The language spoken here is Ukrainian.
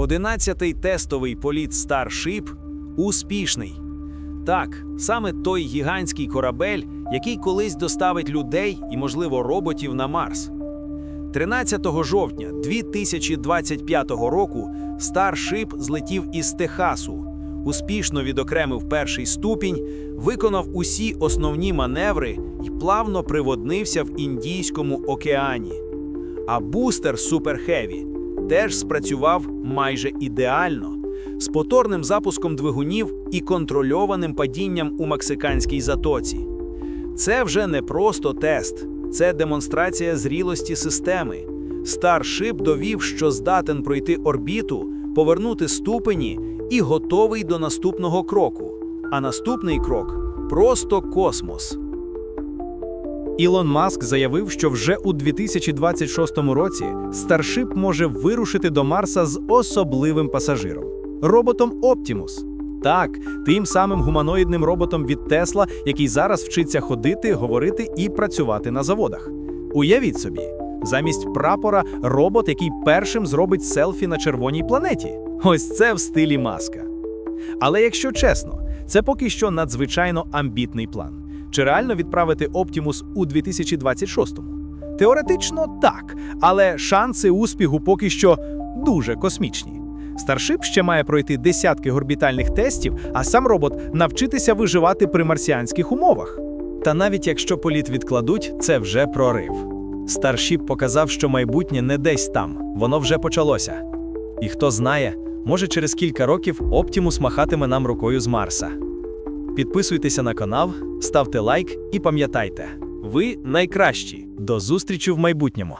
Одинадцятий тестовий політ Starship успішний. Так, саме той гігантський корабель, який колись доставить людей і, можливо, роботів на Марс. 13 жовтня 2025 року Starship злетів із Техасу, успішно відокремив перший ступінь, виконав усі основні маневри і плавно приводнився в Індійському океані. А бустер Super Heavy теж спрацював майже ідеально з повторним запуском двигунів і контрольованим падінням у мексиканській затоці. Це вже не просто тест, це демонстрація зрілості системи. Старшип довів, що здатен пройти орбіту, повернути ступені і готовий до наступного кроку. А наступний крок просто космос. Ілон Маск заявив, що вже у 2026 році Starship може вирушити до Марса з особливим пасажиром роботом Optimus. Так, тим самим гуманоїдним роботом від Тесла, який зараз вчиться ходити, говорити і працювати на заводах. Уявіть собі, замість прапора робот, який першим зробить селфі на червоній планеті. Ось це в стилі маска. Але якщо чесно, це поки що надзвичайно амбітний план. Чи реально відправити Оптімус у 2026-му? Теоретично так, але шанси успіху поки що дуже космічні. Старшип ще має пройти десятки орбітальних тестів, а сам робот навчитися виживати при марсіанських умовах. Та навіть якщо політ відкладуть, це вже прорив. Старшіп показав, що майбутнє не десь там, воно вже почалося. І хто знає, може через кілька років Оптімус махатиме нам рукою з Марса. Підписуйтеся на канал, ставте лайк і пам'ятайте, ви найкращі. До зустрічі в майбутньому.